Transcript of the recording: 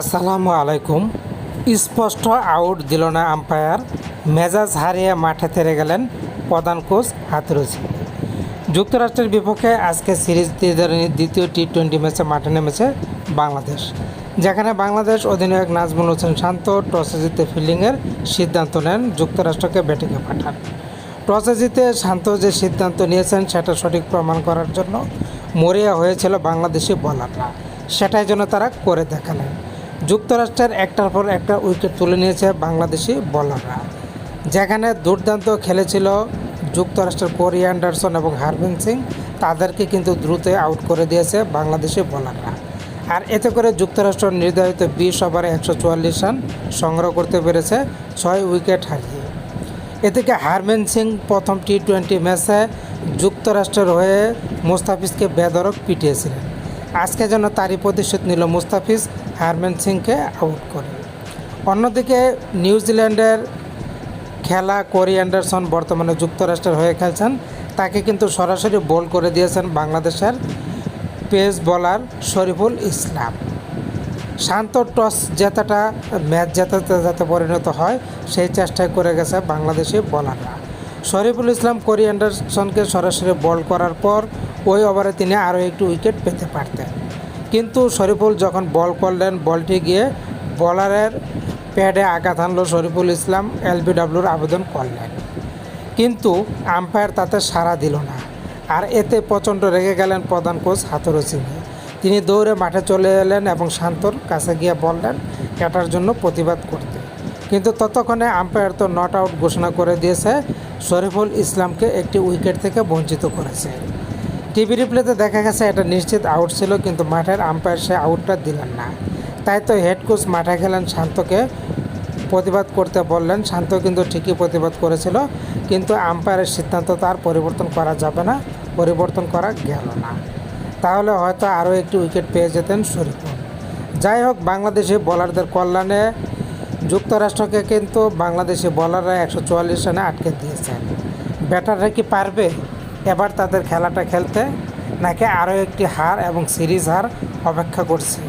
আসসালামু আলাইকুম। স্পষ্ট আউট দিল না আম্পায়ার। মেজাজ হারিয়ে মাঠে তেরে গেলেন প্রধান কোচ হাতরুজি। যুক্তরাষ্ট্রের বিপক্ষে আজকে সিরিজ দ্বিতীয় টি টোয়েন্টি ম্যাচে মাঠে নেমেছে বাংলাদেশ। যেখানে বাংলাদেশ অধিনায়ক নাজমুল হোসেন শান্ত টসে জিতে ফিল্ডিংয়ের সিদ্ধান্ত নেন যুক্তরাষ্ট্রকে ব্যাটিংয়ে পাঠান। টসে জিতে শান্ত যে সিদ্ধান্ত নিয়েছেন সেটা সঠিক প্রমাণ করার জন্য মরিয়া হয়েছিল বাংলাদেশি বলাররা। সেটাই যেন তারা করে দেখালেন। যুক্তরাষ্ট্রের একটার পর একটা উইকেট তুলে নিয়েছে বাংলাদেশি বলাররা। যেখানে দুর্দান্ত খেলেছিল যুক্তরাষ্ট্রের কোরি অ্যান্ডারসন এবং হারভিন সিং। তাদেরকে কিন্তু দ্রুত আউট করে দিয়েছে বাংলাদেশি বোলাররা। আর এতে করে যুক্তরাষ্ট্র নির্ধারিত বিশ ওভারে একশো চুয়াল্লিশ রান সংগ্রহ করতে পেরেছে ছয় উইকেট হারিয়ে। এদিকে হারমেন সিং প্রথম টি টোয়েন্টি ম্যাচে যুক্তরাষ্ট্রের হয়ে মোস্তাফিজকে বেদরক পিটিয়েছিলেন। আজকে যেন তারই প্রতিশোধ নিল মুস্তাফিজ হারমেন সিংকে আউট করে। অন্যদিকে নিউজিল্যান্ডের খেলা কোরি অ্যান্ডারসন বর্তমানে যুক্তরাষ্ট্রের হয়ে খেলছেন। তাকে কিন্তু সরাসরি বোল করে দিয়েছেন বাংলাদেশের পেস বলার শরীফুল ইসলাম। শান্ত টস জেতাটা, ম্যাচ জেতাতে যাতে পরিণত হয়, সেই চেষ্টাই করে গেছে বাংলাদেশি বোলাররা। শরীফুল ইসলাম কোরি অ্যান্ডারসনকে সরাসরি বল করার পর ওই ওভারে তিনি আরও একটু উইকেট পেতে পারতেন। কিন্তু শরীফুল যখন বল করলেন, বলটি গিয়ে বলারের প্যাডে আঘাত আনলো শরীফুল ইসলাম, এলবিডব্লিউর আবেদন করলেন। কিন্তু আম্পায়ার তাতে সাড়া দিল না। আর এতে প্রচণ্ড রেগে গেলেন প্রধান কোচ হাতুরু সিংহে তিনি দৌড়ে মাঠে চলে এলেন এবং শান্তর কাছে গিয়ে বললেন, এটার জন্য প্রতিবাদ করতে। কিন্তু ততক্ষণে আম্পায়ার তো নট আউট ঘোষণা করে দিয়েছে, শরীফুল ইসলামকে একটি উইকেট থেকে বঞ্চিত করেছে। টিভি রিপ্লেতে দেখা গেছে, এটা নিশ্চিত আউট ছিল, কিন্তু মাঠের আম্পায়ার সে আউটটা দিলেন না। তাই তো হেড কোচ মাঠে গেলেন শান্তকে প্রতিবাদ করতে বললেন। শান্ত কিন্তু ঠিকই প্রতিবাদ করেছিল, কিন্তু আম্পায়ারের সিদ্ধান্ত তার পরিবর্তন করা যাবে না, পরিবর্তন করা গেল না। তাহলে হয়তো আরও একটি উইকেট পেয়ে যেতেন শরীফুল। যাই হোক, বাংলাদেশি বোলারদের কল্যাণে যুক্তরাষ্ট্রকে কিন্তু বাংলাদেশি বোলাররা একশো চুয়াল্লিশ রানে আটকে দিয়েছেন। ব্যাটাররা কি পারবে? এবার তাদের খেলাটা খেলতে নাকি আরও একটি হার এবং সিরিজ হার অপেক্ষা করছে।